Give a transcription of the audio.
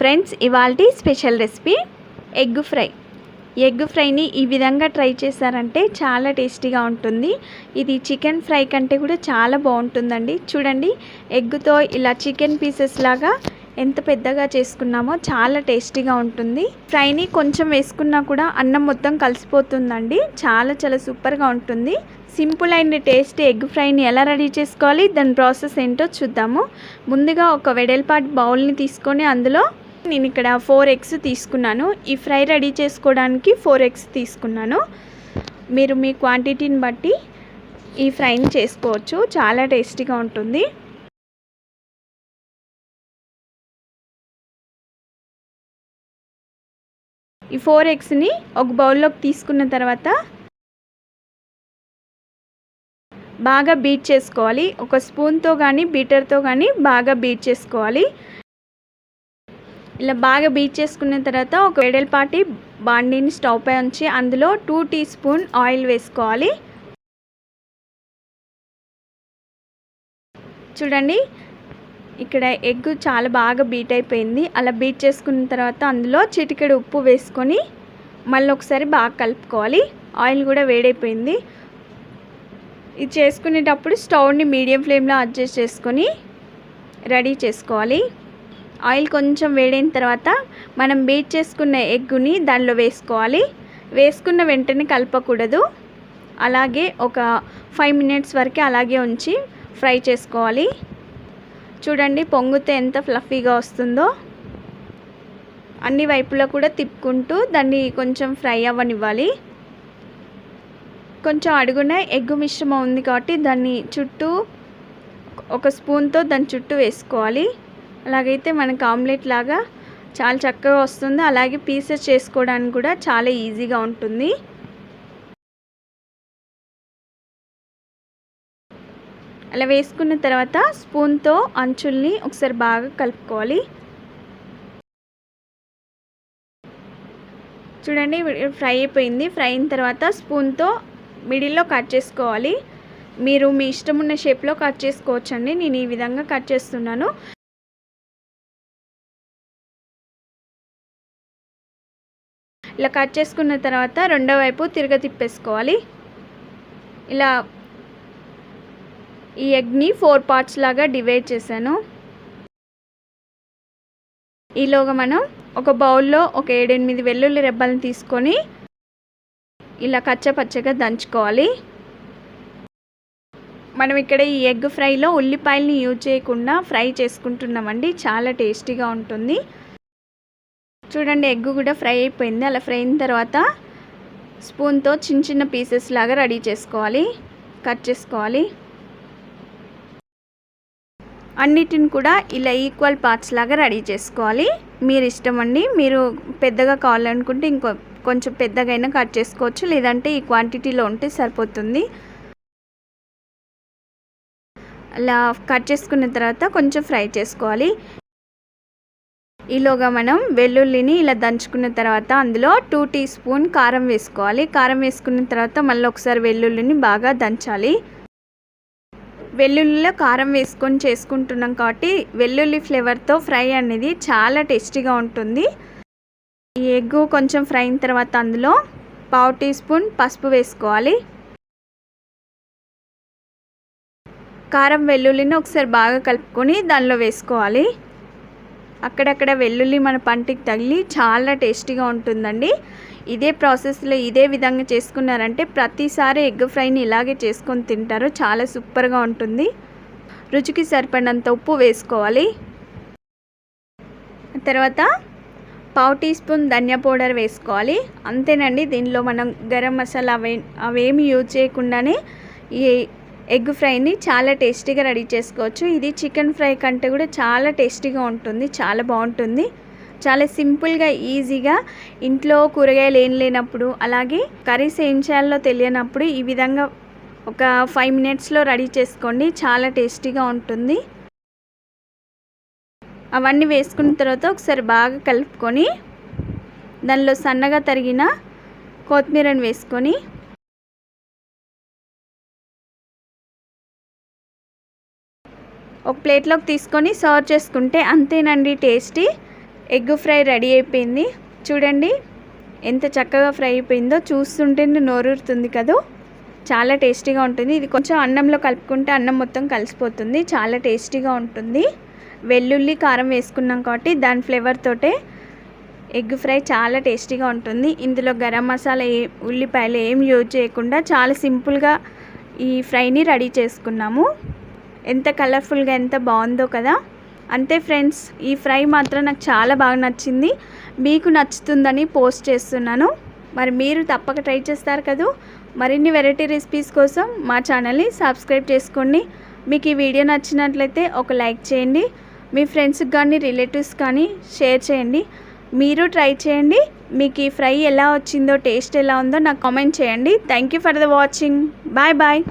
Friends ఇవాల్టి special recipe egg fry. Egg ఫ్రైని ఈ విధంగా ట్రై చేశారంటే చాలా టేస్టీగా ఉంటుంది. ఇది చికెన్ ఫ్రై కంటే కూడా చాలా బాగుంటుందండి. చూడండి ఎగ్గుతో ఇలా చికెన్ పీసెస్ లాగా ఎంత పెద్దగా చేసుకున్నామో చాలా టేస్టీగా ఉంటుంది. ఫ్రైని కొంచెం వేసుకున్నా కూడా అన్నం మొత్తం కలిసిపోతుందండి. చాలా చాలా సూపర్గా ఉంటుంది. సింపుల్ అండ్ టేస్టీ ఎగ్ ఫ్రైని ఎలా రెడీ చేసుకోవాలి దాని ప్రాసెస్ ఏంటో చూద్దాము. ముందుగా ఒక వెడల్పాటి బౌల్ని తీసుకొని అందులో నేను ఇక్కడ ఫోర్ ఎగ్స్ తీసుకున్నాను. ఈ ఫ్రై రెడీ చేసుకోవడానికి ఫోర్ ఎగ్స్ తీసుకున్నాను. మీరు మీ క్వాంటిటీని బట్టి ఈ ఫ్రైని చేసుకోవచ్చు. చాలా టేస్టీగా ఉంటుంది. ఈ ఫోర్ ఎగ్స్ని ఒక బౌల్లోకి తీసుకున్న తర్వాత బాగా బీట్ చేసుకోవాలి. ఒక స్పూన్తో కానీ బీటర్తో కానీ బాగా బీట్ చేసుకోవాలి. ఇలా బాగా బీట్ చేసుకున్న తర్వాత ఒక వెడల్పాటి బాండీని స్టవ్ పై ఉంచి అందులో టూ టీ స్పూన్ ఆయిల్ వేసుకోవాలి. చూడండి ఇక్కడ ఎగ్ చాలా బాగా బీట్ అయిపోయింది. అలా బీట్ చేసుకున్న తర్వాత అందులో చిటికెడు ఉప్పు వేసుకొని మళ్ళీ ఒకసారి బాగా కలుపుకోవాలి. ఆయిల్ కూడా వేడైపోయింది. ఇది చేసుకునేటప్పుడు స్టవ్ని మీడియం ఫ్లేమ్లో అడ్జస్ట్ చేసుకొని రెడీ చేసుకోవాలి. ఆయిల్ కొంచెం వేడైన తర్వాత మనం బీట్ చేసుకున్న ఎగ్గుని దానిలో వేసుకోవాలి. వేసుకున్న వెంటనే కలపకూడదు. అలాగే ఒక ఫైవ్ మినిట్స్ వరకు అలాగే ఉంచి ఫ్రై చేసుకోవాలి. చూడండి పొంగితే ఎంత ఫ్లఫీగా వస్తుందో. అన్ని వైపులా కూడా తిప్పుకుంటూ దాన్ని కొంచెం ఫ్రై అవ్వనివ్వాలి. కొంచెం అడుగున ఎగ్గు మిశ్రమం ఉంది కాబట్టి దాన్ని చుట్టూ ఒక స్పూన్తో దాని చుట్టూ వేసుకోవాలి. అలాగైతే మనకు ఆమ్లెట్ లాగా చాలా చక్కగా వస్తుంది. అలాగే పీసెస్ చేసుకోవడానికి కూడా చాలా ఈజీగా ఉంటుంది. అలా వేసుకున్న తర్వాత స్పూన్తో అంచుల్ని ఒకసారి బాగా కలుపుకోవాలి. చూడండి ఫ్రై అయిపోయింది. ఫ్రై అయిన తర్వాత స్పూన్తో మిడిల్లో కట్ చేసుకోవాలి. మీరు మీ ఇష్టం ఉన్న షేప్లో కట్ చేసుకోవచ్చండి. నేను ఈ విధంగా కట్ చేస్తున్నాను. ఇలా కట్ చేసుకున్న తర్వాత రెండో వైపు తిరగ తిప్పేసుకోవాలి. ఇలా ఈ ఎగ్ని ఫోర్ పార్ట్స్ లాగా డివైడ్ చేశాను. ఈలోగా మనం ఒక బౌల్లో ఒక ఏడెనిమిది వెల్లుల్లి రెబ్బలను తీసుకొని ఇలా కచ్చపచ్చగా దంచుకోవాలి. మనం ఇక్కడ ఈ ఎగ్ ఫ్రైలో ఉల్లిపాయలని యూజ్ చేయకుండా ఫ్రై చేసుకుంటున్నామండి. చాలా టేస్టీగా ఉంటుంది. చూడండి ఎగ్ కూడా ఫ్రై అయిపోయింది. అలా ఫ్రై అయిన తర్వాత స్పూన్తో చిన్న చిన్న పీసెస్ లాగా రెడీ చేసుకోవాలి. కట్ చేసుకోవాలి. అన్నిటిని కూడా ఇలా ఈక్వల్ పార్ట్స్ లాగా రెడీ చేసుకోవాలి. మీరు ఇష్టం అండి మీరు పెద్దగా కావాలనుకుంటే ఇంకో కొంచెం పెద్దగైనా కట్ చేసుకోవచ్చు. లేదంటే ఈ క్వాంటిటీలో ఉంటే సరిపోతుంది. అలా కట్ చేసుకున్న తర్వాత కొంచెం ఫ్రై చేసుకోవాలి. ఈలోగా మనం వెల్లుల్లిని ఇలా దంచుకున్న తర్వాత అందులో టూ టీ స్పూన్ కారం వేసుకోవాలి. కారం వేసుకున్న తర్వాత మళ్ళీ ఒకసారి వెల్లుల్లిని బాగా దంచాలి. వెల్లుల్లిలో కారం వేసుకొని చేసుకుంటున్నాం కాబట్టి వెల్లుల్లి ఫ్లేవర్తో ఫ్రై అనేది చాలా టేస్టీగా ఉంటుంది. ఈ ఎగ్ కొంచెం ఫ్రై అయిన తర్వాత అందులో పావు టీ స్పూన్ పసుపు వేసుకోవాలి. కారం వెల్లుల్లిని ఒకసారి బాగా కలుపుకొని దానిలో వేసుకోవాలి. అక్కడక్కడ వెల్లుల్లి మన పంటికి తగిలి చాలా టేస్టీగా ఉంటుందండి. ఇదే ప్రాసెస్లో ఇదే విధంగా చేసుకున్నారంటే ప్రతిసారి ఎగ్ ఫ్రైని ఇలాగే చేసుకొని తింటారు. చాలా సూపర్గా ఉంటుంది. రుచికి సరిపడినంత ఉప్పు వేసుకోవాలి. తర్వాత పావు టీ స్పూన్ ధనియా పౌడర్ వేసుకోవాలి. అంతేనండి దీనిలో మనం గరం మసాలా అవే అవేమి యూజ్ చేయకుండానే ఈ ఎగ్ ఫ్రైని చాలా టేస్టీగా రెడీ చేసుకోవచ్చు. ఇది చికెన్ ఫ్రై కంటే కూడా చాలా టేస్టీగా ఉంటుంది చాలా బాగుంటుంది. చాలా సింపుల్గా ఈజీగా ఇంట్లో కూరగాయలు ఏం లేనప్పుడు అలాగే కర్రీస్ ఏం చేయాలో తెలియనప్పుడు ఈ విధంగా ఒక ఫైవ్ మినిట్స్లో రెడీ చేసుకోండి. చాలా టేస్టీగా ఉంటుంది. అవన్నీ వేసుకున్న తర్వాత ఒకసారి బాగా కలుపుకొని దానిలో సన్నగా తరిగిన కొత్తిమీరని వేసుకొని ఒక ప్లేట్లోకి తీసుకొని సర్వ్ చేసుకుంటే అంతేనండి టేస్టీ. ఎగ్ ఫ్రై రెడీ అయిపోయింది. చూడండి ఎంత చక్కగా ఫ్రై అయిపోయిందో. చూస్తుంటే నోరూరుతుంది కదా. చాలా టేస్టీగా ఉంటుంది. ఇది కొంచెం అన్నంలో కలుపుకుంటే అన్నం మొత్తం కలిసిపోతుంది. చాలా టేస్టీగా ఉంటుంది. వెల్లుల్లి కారం వేసుకున్నాం కాబట్టి దాని ఫ్లేవర్ తోటే ఎగ్ ఫ్రై చాలా టేస్టీగా ఉంటుంది. ఇందులో గరం మసాలా ఏ ఉల్లిపాయలు ఏం యూజ్ చేయకుండా చాలా సింపుల్గా ఈ ఫ్రైని రెడీ చేసుకున్నాము. ఎంత కలర్ఫుల్గా ఎంత బాగుందో కదా? అంతే ఫ్రెండ్స్ ఈ ఫ్రై మాత్రం నాకు చాలా బాగా నచ్చింది. మీకు నచ్చుతుందని పోస్ట్ చేస్తున్నాను. మరి మీరు తప్పక ట్రై చేస్తారు కదా? మరిన్ని వెరైటీ రెసిపీస్ కోసం మా ఛానల్ని సబ్స్క్రైబ్ చేసుకోండి. మీకు ఈ వీడియో నచ్చినట్లయితే ఒక లైక్ చేయండి. మీ ఫ్రెండ్స్కి కానీ రిలేటివ్స్ కానీ షేర్ చేయండి. మీరు ట్రై చేయండి. మీకు ఈ ఫ్రై ఎలా వచ్చిందో టేస్ట్ ఎలా ఉందో నాకు కామెంట్ చేయండి. Thank you for the watching bye bye